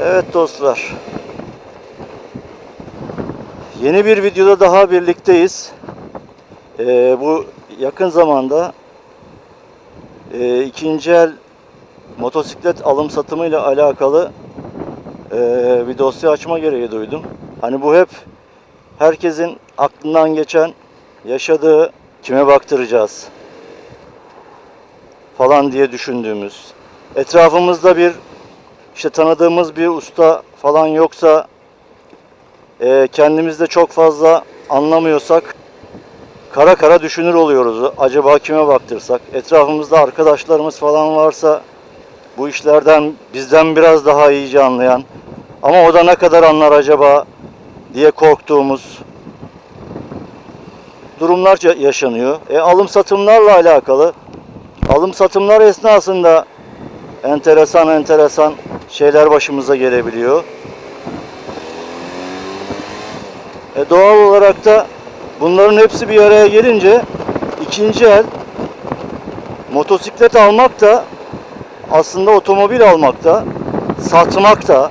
Evet dostlar. Yeni bir videoda daha birlikteyiz. Ee, bu yakın zamanda e, ikinci el motosiklet alım satımı ile alakalı e, bir dosya açma gereği duydum. Hani bu hep herkesin aklından geçen yaşadığı kime baktıracağız falan diye düşündüğümüz etrafımızda bir işte tanıdığımız bir usta falan yoksa e, kendimizde çok fazla anlamıyorsak kara kara düşünür oluyoruz. Acaba kime baktırsak? Etrafımızda arkadaşlarımız falan varsa bu işlerden bizden biraz daha iyice anlayan ama o da ne kadar anlar acaba diye korktuğumuz durumlar yaşanıyor. E, alım satımlarla alakalı alım satımlar esnasında enteresan enteresan şeyler başımıza gelebiliyor. E doğal olarak da bunların hepsi bir araya gelince ikinci el motosiklet almak da aslında otomobil almak da satmak da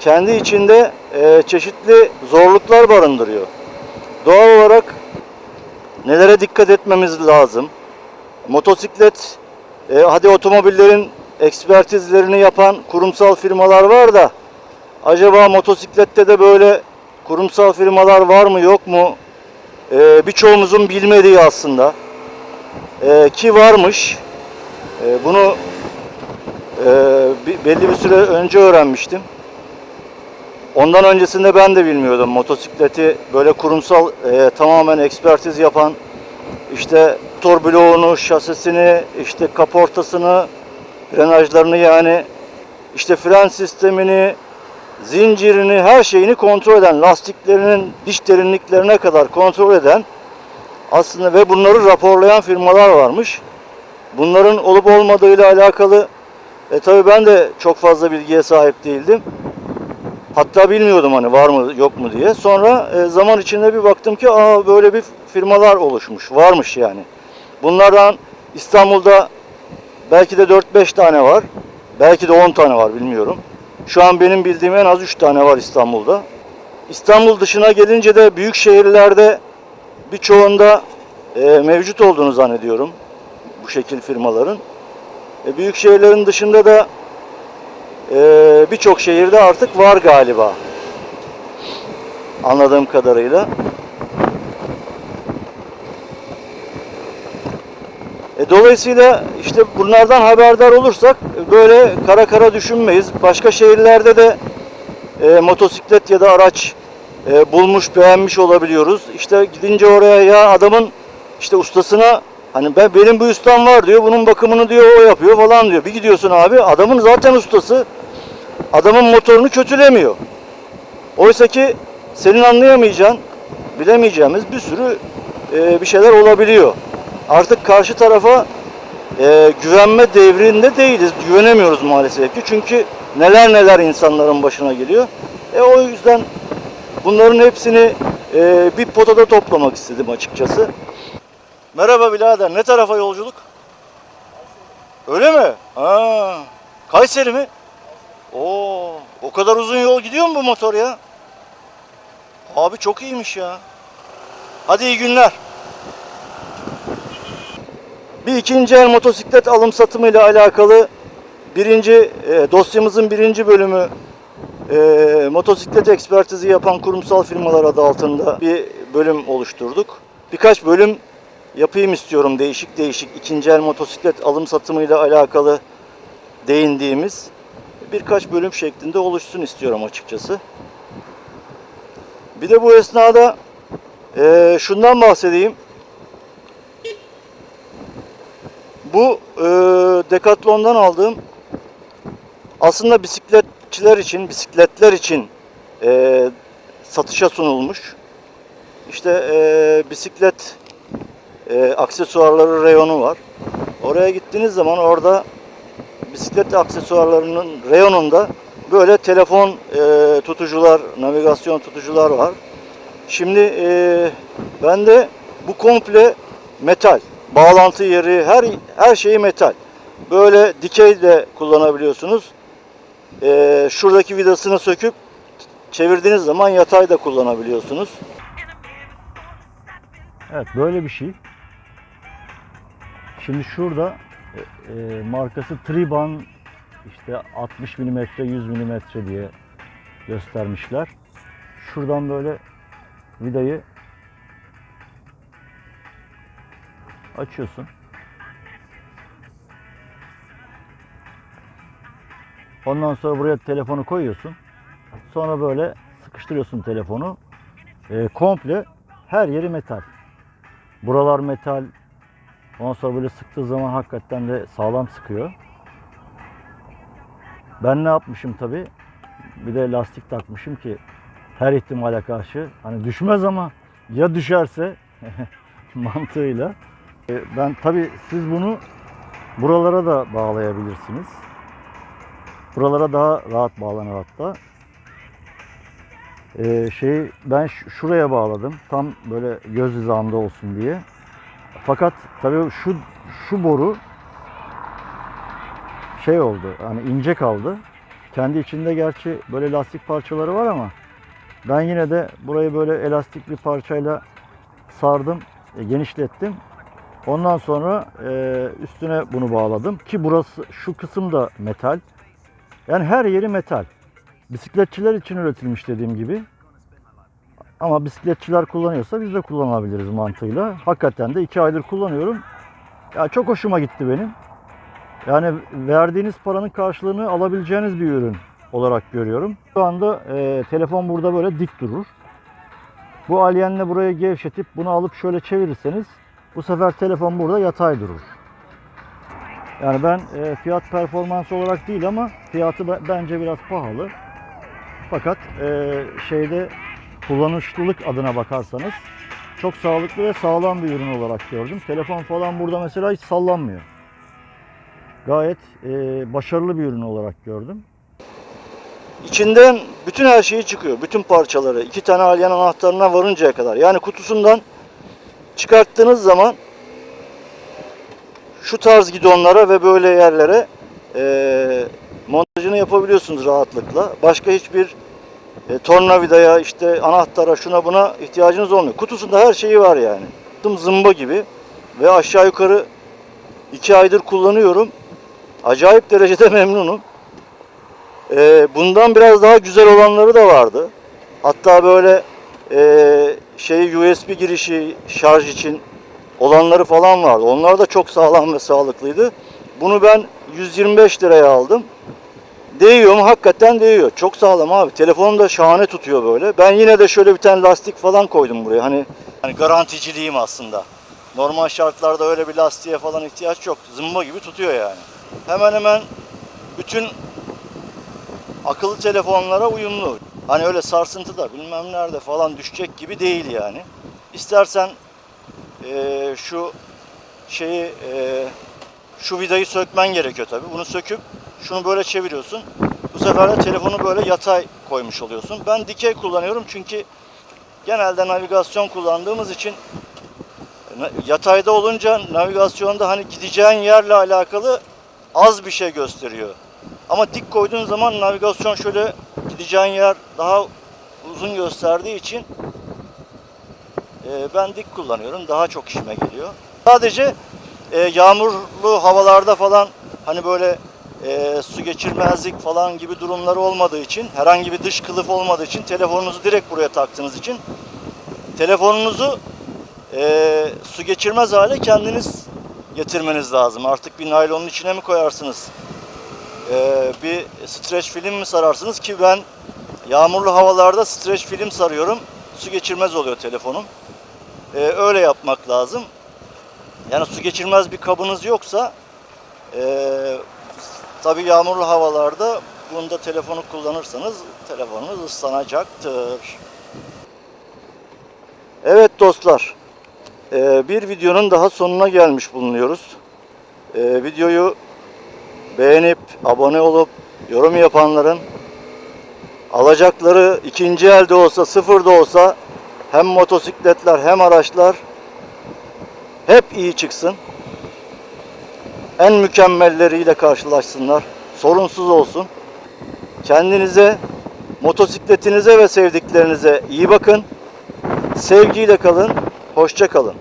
kendi içinde e, çeşitli zorluklar barındırıyor. Doğal olarak nelere dikkat etmemiz lazım? Motosiklet e, hadi otomobillerin ekspertizlerini yapan kurumsal firmalar var da acaba motosiklette de böyle kurumsal firmalar var mı yok mu? E, birçoğumuzun bilmediği aslında. E, ki varmış. E, bunu e, belli bir süre önce öğrenmiştim. Ondan öncesinde ben de bilmiyordum motosikleti böyle kurumsal e, tamamen ekspertiz yapan işte motor bloğunu, şasisini, işte kaportasını, frenajlarını yani işte fren sistemini, zincirini, her şeyini kontrol eden, lastiklerinin diş derinliklerine kadar kontrol eden aslında ve bunları raporlayan firmalar varmış. Bunların olup olmadığıyla alakalı e, tabii ben de çok fazla bilgiye sahip değildim. Hatta bilmiyordum hani var mı yok mu diye. Sonra e, zaman içinde bir baktım ki aa böyle bir firmalar oluşmuş. Varmış yani. Bunlardan İstanbul'da belki de 4-5 tane var. Belki de 10 tane var bilmiyorum. Şu an benim bildiğim en az 3 tane var İstanbul'da. İstanbul dışına gelince de büyük şehirlerde birçoğunda e, mevcut olduğunu zannediyorum. Bu şekil firmaların. E, büyük şehirlerin dışında da ee, birçok şehirde artık var galiba. Anladığım kadarıyla. E, dolayısıyla işte bunlardan haberdar olursak böyle kara kara düşünmeyiz. Başka şehirlerde de e, motosiklet ya da araç e, bulmuş, beğenmiş olabiliyoruz. İşte gidince oraya ya adamın işte ustasına hani ben benim bu ustam var diyor. Bunun bakımını diyor o yapıyor falan diyor. Bir gidiyorsun abi adamın zaten ustası adamın motorunu kötülemiyor. Oysa ki senin anlayamayacağın, bilemeyeceğimiz bir sürü e, bir şeyler olabiliyor. Artık karşı tarafa e, güvenme devrinde değiliz. Güvenemiyoruz maalesef ki. Çünkü neler neler insanların başına geliyor. E o yüzden bunların hepsini e, bir potada toplamak istedim açıkçası. Merhaba birader. Ne tarafa yolculuk? Öyle mi? Ha, Kayseri mi? Oo, o kadar uzun yol gidiyor mu bu motor ya? Abi çok iyiymiş ya. Hadi iyi günler. Bir ikinci el motosiklet alım satımı ile alakalı birinci e, dosyamızın birinci bölümü e, motosiklet ekspertizi yapan kurumsal firmalar adı altında bir bölüm oluşturduk. Birkaç bölüm yapayım istiyorum değişik değişik ikinci el motosiklet alım satımı ile alakalı değindiğimiz birkaç bölüm şeklinde oluşsun istiyorum açıkçası. Bir de bu esnada eee, şundan bahsedeyim. Bu eee Decathlon'dan aldığım aslında bisikletçiler için, bisikletler için eee, satışa sunulmuş. İşte eee, bisiklet eee, aksesuarları reyonu var. Oraya gittiğiniz zaman orada bisiklet aksesuarlarının reyonunda böyle telefon e, tutucular, navigasyon tutucular var. Şimdi e, bende bu komple metal. Bağlantı yeri, her her şeyi metal. Böyle dikey de kullanabiliyorsunuz. e, şuradaki vidasını söküp çevirdiğiniz zaman yatay da kullanabiliyorsunuz. Evet böyle bir şey. Şimdi şurada e, e, markası Triban işte 60 mm 100 mm diye göstermişler. Şuradan böyle vidayı açıyorsun. Ondan sonra buraya telefonu koyuyorsun. Sonra böyle sıkıştırıyorsun telefonu. Ee, komple her yeri metal. Buralar metal. Ondan sonra böyle sıktığı zaman hakikaten de sağlam sıkıyor. Ben ne yapmışım tabi? Bir de lastik takmışım ki her ihtimale karşı hani düşmez ama ya düşerse mantığıyla. Ee, Ben tabi siz bunu buralara da bağlayabilirsiniz. Buralara daha rahat bağlanır hatta. Ee, şeyi ben şuraya bağladım. Tam böyle göz hizamda olsun diye. Fakat tabii şu şu boru şey oldu. Hani ince kaldı. Kendi içinde gerçi böyle lastik parçaları var ama ben yine de burayı böyle elastik bir parçayla sardım, e, genişlettim. Ondan sonra e, üstüne bunu bağladım ki burası şu kısım da metal. Yani her yeri metal. Bisikletçiler için üretilmiş dediğim gibi. Ama bisikletçiler kullanıyorsa biz de kullanabiliriz mantığıyla. Hakikaten de iki aydır kullanıyorum. Ya çok hoşuma gitti benim. Yani verdiğiniz paranın karşılığını alabileceğiniz bir ürün olarak görüyorum. Şu anda e, telefon burada böyle dik durur. Bu alyenle burayı gevşetip bunu alıp şöyle çevirirseniz bu sefer telefon burada yatay durur. Yani ben e, fiyat performans olarak değil ama fiyatı be- bence biraz pahalı. Fakat e, şeyde kullanışlılık adına bakarsanız çok sağlıklı ve sağlam bir ürün olarak gördüm. Telefon falan burada mesela hiç sallanmıyor. Gayet e, başarılı bir ürün olarak gördüm. İçinden bütün her şeyi çıkıyor. Bütün parçaları. iki tane alyan anahtarına varıncaya kadar. Yani kutusundan çıkarttığınız zaman şu tarz gidonlara ve böyle yerlere e, montajını yapabiliyorsunuz rahatlıkla. Başka hiçbir e, tornavidaya, işte anahtara, şuna buna ihtiyacınız olmuyor. Kutusunda her şeyi var yani. Tım zımba gibi ve aşağı yukarı iki aydır kullanıyorum. Acayip derecede memnunum. E, bundan biraz daha güzel olanları da vardı. Hatta böyle e, şey USB girişi şarj için olanları falan vardı. Onlar da çok sağlam ve sağlıklıydı. Bunu ben 125 liraya aldım. Değiyor mu? Hakikaten değiyor. Çok sağlam abi. Telefonum da şahane tutuyor böyle. Ben yine de şöyle bir tane lastik falan koydum buraya. Hani, hani garanticiliyim aslında. Normal şartlarda öyle bir lastiğe falan ihtiyaç yok. Zımba gibi tutuyor yani. Hemen hemen bütün akıllı telefonlara uyumlu. Hani öyle sarsıntıda bilmem nerede falan düşecek gibi değil yani. İstersen eee, şu şeyi eee, şu vidayı sökmen gerekiyor tabii. Bunu söküp şunu böyle çeviriyorsun. Bu sefer de telefonu böyle yatay koymuş oluyorsun. Ben dikey kullanıyorum çünkü genelde navigasyon kullandığımız için na- yatayda olunca navigasyonda hani gideceğin yerle alakalı az bir şey gösteriyor. Ama dik koyduğun zaman navigasyon şöyle gideceğin yer daha uzun gösterdiği için e, ben dik kullanıyorum. Daha çok işime geliyor. Sadece e, yağmurlu havalarda falan hani böyle e, su geçirmezlik falan gibi durumları olmadığı için herhangi bir dış kılıf olmadığı için telefonunuzu direkt buraya taktığınız için telefonunuzu e, su geçirmez hale kendiniz getirmeniz lazım. Artık bir naylonun içine mi koyarsınız? E, bir streç film mi sararsınız ki ben yağmurlu havalarda streç film sarıyorum. Su geçirmez oluyor telefonum. E, öyle yapmak lazım. Yani su geçirmez bir kabınız yoksa eee tabi yağmurlu havalarda bunda telefonu kullanırsanız telefonunuz ıslanacaktır. Evet dostlar. bir videonun daha sonuna gelmiş bulunuyoruz. Videoyu beğenip abone olup yorum yapanların alacakları ikinci elde olsa sıfır da olsa hem motosikletler hem araçlar hep iyi çıksın. En mükemmelleriyle karşılaşsınlar. Sorunsuz olsun. Kendinize, motosikletinize ve sevdiklerinize iyi bakın. Sevgiyle kalın, hoşça kalın.